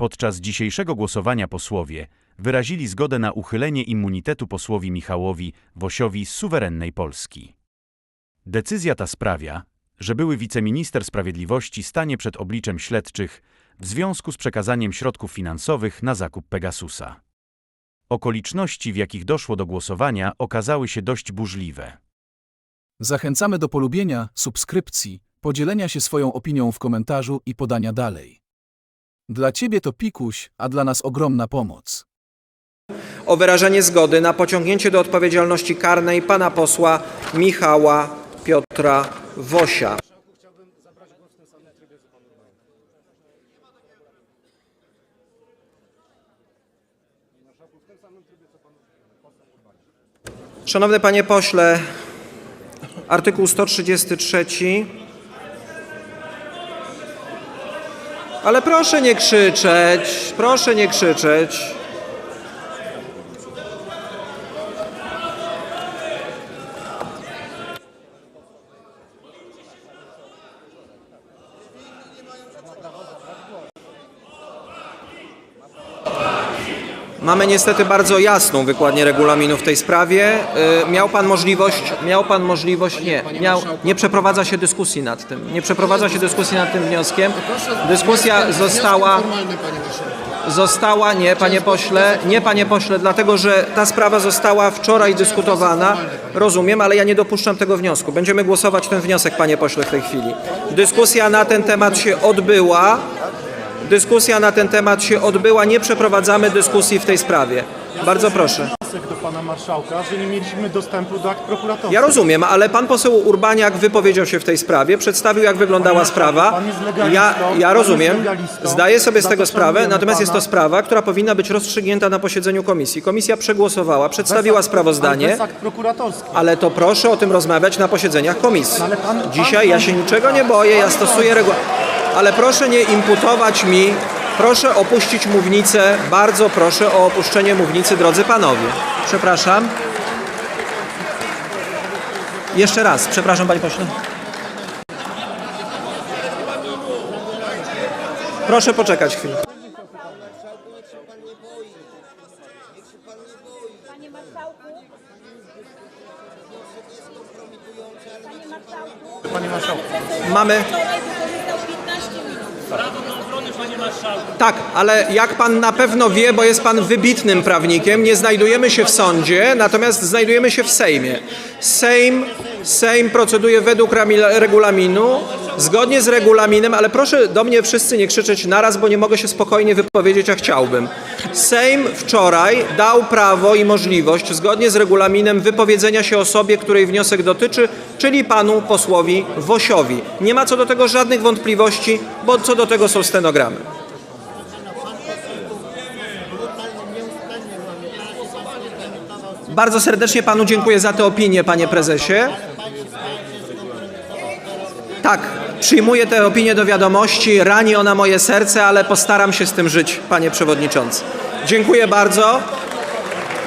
Podczas dzisiejszego głosowania posłowie wyrazili zgodę na uchylenie immunitetu posłowi Michałowi Wosiowi z suwerennej Polski. Decyzja ta sprawia, że były wiceminister sprawiedliwości stanie przed obliczem śledczych w związku z przekazaniem środków finansowych na zakup Pegasusa. Okoliczności, w jakich doszło do głosowania, okazały się dość burzliwe. Zachęcamy do polubienia, subskrypcji, podzielenia się swoją opinią w komentarzu i podania dalej. Dla Ciebie to pikuś, a dla nas ogromna pomoc. o wyrażenie zgody na pociągnięcie do odpowiedzialności karnej pana posła Michała Piotra Wosia. Szanowny panie pośle, artykuł 133. Ale proszę nie krzyczeć, proszę nie krzyczeć. Mamy niestety bardzo jasną wykładnię regulaminu w tej sprawie. Y, Miał pan możliwość, miał pan możliwość, nie, miał, nie przeprowadza się dyskusji nad tym. Nie przeprowadza się dyskusji nad tym wnioskiem. Dyskusja została, została, nie panie pośle, nie panie pośle, dlatego że ta sprawa została wczoraj dyskutowana. Rozumiem, ale ja nie dopuszczam tego wniosku. Będziemy głosować ten wniosek, panie pośle, w tej chwili. Dyskusja na ten temat się odbyła. Dyskusja na ten temat się odbyła, nie przeprowadzamy dyskusji w tej sprawie. Bardzo proszę. do pana marszałka, że nie mieliśmy dostępu do akt prokuratorskich. Ja rozumiem, ale pan poseł Urbaniak wypowiedział się w tej sprawie, przedstawił jak wyglądała sprawa. Ja, ja rozumiem, zdaję sobie z tego sprawę, natomiast jest to sprawa, która powinna być rozstrzygnięta na posiedzeniu komisji. Komisja przegłosowała, przedstawiła sprawozdanie, Bez akt prokuratorskich. ale to proszę o tym rozmawiać na posiedzeniach komisji. pan- Dzisiaj ja się niczego nie boję, ja stosuję reguł. Ale proszę nie imputować mi, proszę opuścić mównicę, bardzo proszę o opuszczenie mównicy, drodzy panowie. Przepraszam. Jeszcze raz, przepraszam panie pośle. Proszę poczekać chwilę. Panie marszałku. Mamy. Wczoraj wykorzystał 15 minut. Tak, ale jak pan na pewno wie, bo jest pan wybitnym prawnikiem, nie znajdujemy się w sądzie, natomiast znajdujemy się w Sejmie. Sejm, Sejm proceduje według regulaminu, zgodnie z regulaminem, ale proszę do mnie wszyscy nie krzyczeć naraz, bo nie mogę się spokojnie wypowiedzieć, a chciałbym. Sejm wczoraj dał prawo i możliwość, zgodnie z regulaminem, wypowiedzenia się osobie, której wniosek dotyczy, czyli panu posłowi Wosiowi. Nie ma co do tego żadnych wątpliwości, bo co do tego są stenogramy. Bardzo serdecznie panu dziękuję za tę opinię, panie prezesie. Tak, przyjmuję tę opinię do wiadomości. Rani ona moje serce, ale postaram się z tym żyć, panie przewodniczący. Dziękuję bardzo.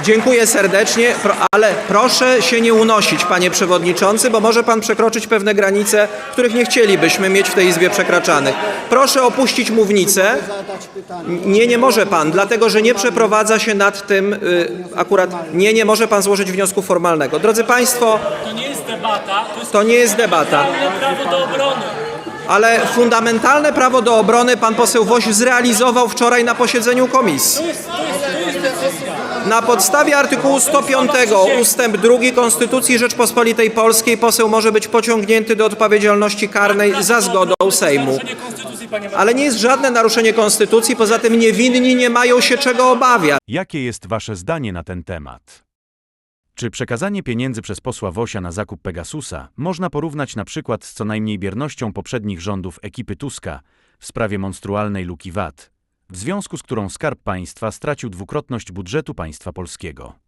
Dziękuję serdecznie, ale proszę się nie unosić, panie przewodniczący, bo może pan przekroczyć pewne granice, których nie chcielibyśmy mieć w tej izbie przekraczanych. Proszę opuścić mównicę. Nie, nie może pan, dlatego że nie przeprowadza się nad tym y, akurat. Nie, nie może pan złożyć wniosku formalnego. Drodzy państwo, To nie jest debata, to jest to nie jest debata. prawo do obrony. Ale fundamentalne prawo do obrony pan poseł Woś zrealizował wczoraj na posiedzeniu komisji. Na podstawie artykułu 105 ustęp 2 Konstytucji Rzeczpospolitej Polskiej poseł może być pociągnięty do odpowiedzialności karnej za zgodą Sejmu. Ale nie jest żadne naruszenie konstytucji, poza tym niewinni nie mają się czego obawiać. Jakie jest wasze zdanie na ten temat? Czy przekazanie pieniędzy przez posła Wosia na zakup Pegasusa można porównać na przykład z co najmniej biernością poprzednich rządów ekipy Tuska w sprawie monstrualnej luki VAT, w związku z którą Skarb Państwa stracił dwukrotność budżetu państwa polskiego?